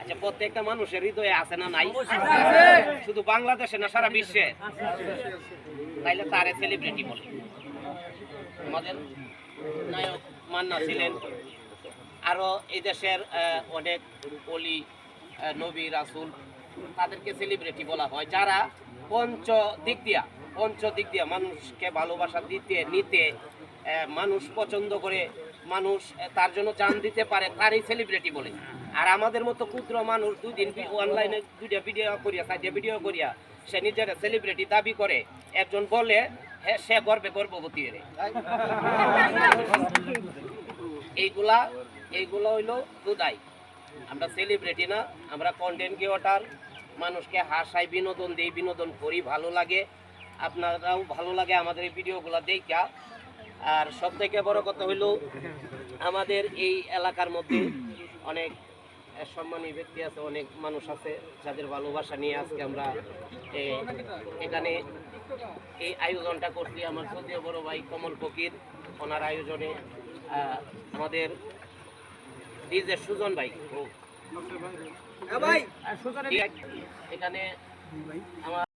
আচ্ছা প্রত্যেকটা মানুষের হৃদয়ে আছে না নাই? শুধু বাংলাদেশে না সারা বিশ্বে। তাইলে তারে সেলিব্রিটি বলে। আমাদের নায়ক মান্না ছিলেন। আরও এই দেশের অনেক অলি নবী রাসুল তাদেরকে সেলিব্রিটি বলা হয়। যারা পঞ্চ দিক দিয়া পঞ্চ দিক দিয়া মানুষকে ভালোবাসা দিতে নিতে মানুষ পছন্দ করে মানুষ তার জন্য জান দিতে পারে তারই সেলিব্রিটি বলে। আর আমাদের মতো ক্ষুদ্র মানুষ দুই দিন অনলাইনে দুইটা ভিডিও করিয়া, চারটা ভিডিও করিয়া, সে নিজের সেলিব্রিটি দাবি করে, একজন বলে হ্যাঁ সে গর্বে গর্ভবতী রে এইগুলা, এইগুলো হইল দুদাই আমরা সেলিব্রিটি না, আমরা কন্টেন্ট ক্রিয়েটার মানুষকে হাসাই, বিনোদন দিই, বিনোদন করি, ভালো লাগে। আপনারাও ভালো লাগে আমাদের এই ভিডিওগুলো দেখা আর সব থেকে বড় কথা হইল, আমাদের এই এলাকার মধ্যে অনেক সম্মানী ব্যক্তি আছে অনেক মানুষ আছে যাদের ভালোবাসা নিয়ে আজকে আমরা এখানে এই আয়োজনটা করছি আমার যদিও বড় ভাই কমল ফকির ওনার আয়োজনে আমাদের ডিজে সুজন ভাই ও। এখানে আমার